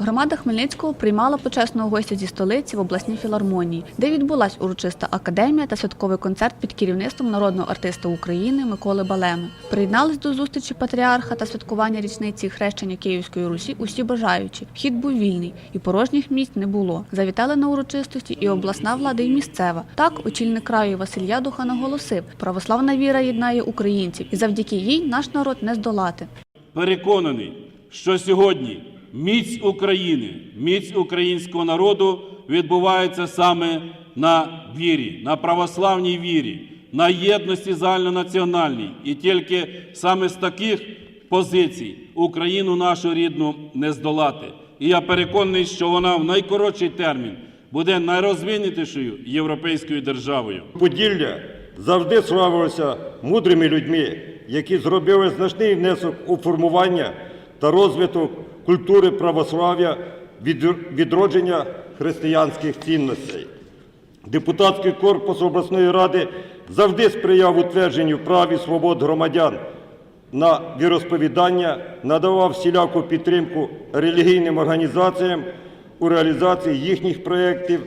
Громада Хмельницького приймала почесного гостя зі столиці в обласній філармонії, де відбулась урочиста академія та святковий концерт під керівництвом народного артиста України Миколи Балеми. Приєднались до зустрічі патріарха та святкування річниці хрещення Київської Русі усі бажаючі. Вхід був вільний і порожніх місць не було. Завітали на урочистості і обласна влада, і місцева. Так, очільник краю Василь Ядуха наголосив: православна віра єднає українців, і завдяки їй наш народ не здолати. Переконаний, що сьогодні міць України, міць українського народу відбувається саме на вірі, на православній вірі, на єдності загальнонаціональній. І тільки саме з таких позицій Україну нашу рідну не здолати. І я переконаний, що вона в найкоротший термін буде найрозвинутішою європейською державою. Поділля завжди славилося мудрими людьми, які зробили значний внесок у формування та розвиток культури православ'я, відродження християнських цінностей. Депутатський корпус обласної ради завжди сприяв утвердженню прав і свобод громадян на віросповідання, надавав всіляку підтримку релігійним організаціям у реалізації їхніх проєктів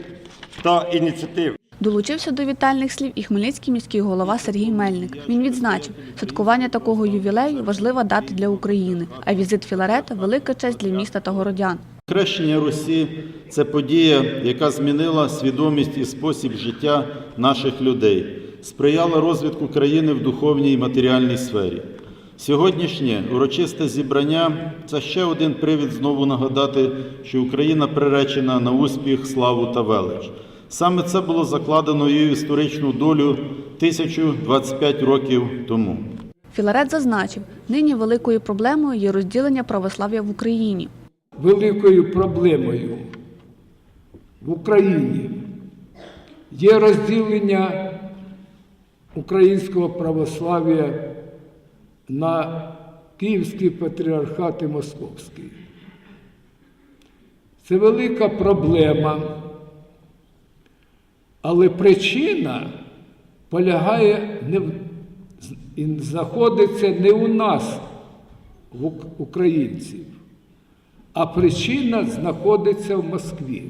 та ініціатив. Долучився до вітальних слів і хмельницький міський голова Сергій Мельник. Він відзначив, святкування такого ювілею важлива дата для України, а візит Філарета велика честь для міста та городян. Хрещення Русі це подія, яка змінила свідомість і спосіб життя наших людей, сприяла розвитку країни в духовній і матеріальній сфері. Сьогоднішнє урочисте зібрання це ще один привід знову нагадати, що Україна приречена на успіх, славу та велич. Саме це було закладено її в історичну долю 1025 років тому. Філарет зазначив, нині великою проблемою є розділення православ'я в Україні. великою проблемою в Україні є розділення українського православ'я на Київський патріархат і Московський. Це велика проблема, але причина полягає не і знаходиться не у нас, в українців, а причина знаходиться в Москві.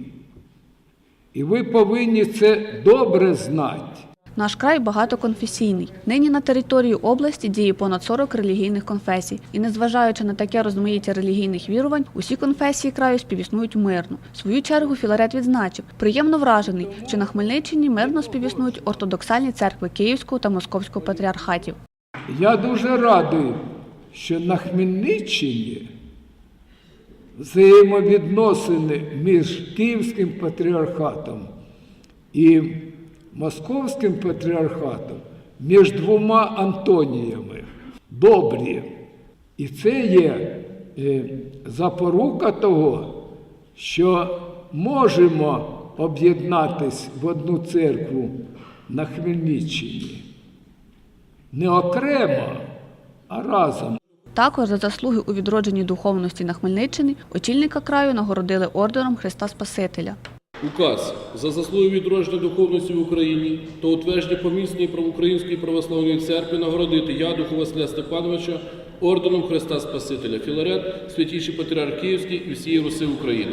І ви повинні це добре знати. Наш край багатоконфесійний. Нині на території області діє понад 40 релігійних конфесій. І незважаючи на таке розмаїття релігійних вірувань, усі конфесії краю співіснують мирно. В свою чергу Філарет відзначив, приємно вражений, що на Хмельниччині мирно співіснують ортодоксальні церкви Київського та Московського патріархатів. Я дуже радий, що на Хмельниччині взаємовідносини між Київським патріархатом і Московським патріархатом між двома Антоніями добрі. І це є е, запорука того, що можемо об'єднатись в одну церкву на Хмельниччині. Не окремо, а разом. Також за заслуги у відродженні духовності на Хмельниччині очільника краю нагородили орденом Христа Спасителя. Указ за заслуги відродження духовності в Україні та утвердження помісної правоукраїнської православної церкви нагородити Ядуху Василя Степановича орденом Христа Спасителя, Філарет, Святіший Патріарх Київський і всієї Руси України.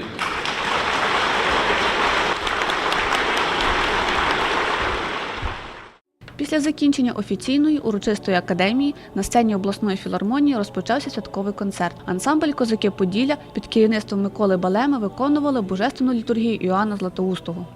Після закінчення офіційної урочистої академії на сцені обласної філармонії розпочався святковий концерт. Ансамбль Козаки Поділля під керівництвом Миколи Балеми виконували божественну літургію Іоанна Златоустого.